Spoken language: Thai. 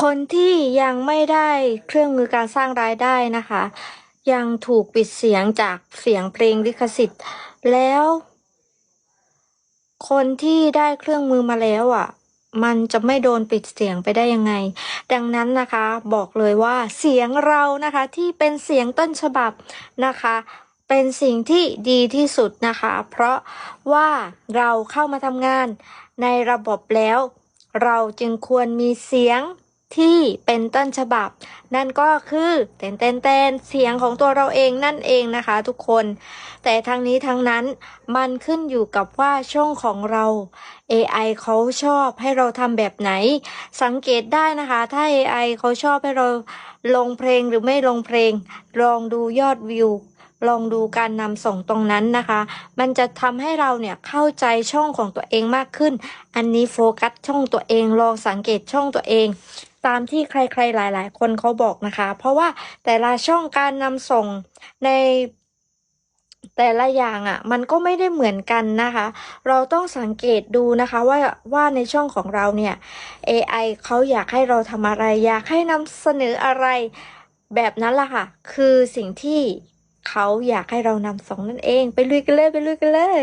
คนที่ยังไม่ได้เครื่องมือการสร้างรายได้นะคะ ยังถูกปิดเสียงจากเสียงเพลงลิขสิทธิ์ แล้ว คนที่ได้เครื่องมือมาแล้วอะ มันจะไม่โดนปิดเสียงไปได้ยังไง ดังนั้นนะคะบอกเลยว่าเสียงเรานะคะที่เป็นเสียงต้นฉบับนะคะเป็นสิ่งที่ดีที่สุดนะคะ เพราะว่าเราเข้ามาทำงานในระบบแล้ว เราจึงควรมีเสียง ที่เป็นต้นฉบับ นั่นก็คือเต้นเต้นเต้นเสียงของตัวเราเองนั่นเองนะคะ ทุกคน แต่ทั้งนี้ทั้งนั้นมันขึ้นอยู่กับว่าช่องของเรา AI เขาชอบให้เราทำแบบไหน สังเกตได้นะคะ ถ้า AI เขาชอบให้เราลงเพลงหรือไม่ลงเพลง ลองดูยอดวิวลองดูการนำส่งตรงนั้นนะคะ มันจะทำให้เราเนี่ยเข้าใจช่องของตัวเองมากขึ้น อันนี้โฟกัสช่องตัวเอง ลองสังเกตช่องตัวเอง ตามที่ใครๆหลาย ๆ คนเขาบอกนะคะ เพราะว่าแต่ละช่องการนำส่งในแต่ละอย่างอะ่ะมันก็ไม่ได้เหมือนกันนะคะ เราต้องสังเกตดูนะคะว่าว่าในช่องของเราเนี่ย AI เขาอยากให้เราทำอะไร อยากให้นำเสนออะไรแบบนั้นล่ะค่ะ คือสิ่งที่เขาอยากให้เรานำส่งนั่นเอง ไปลุยกันเลย ไปลุยกันเลย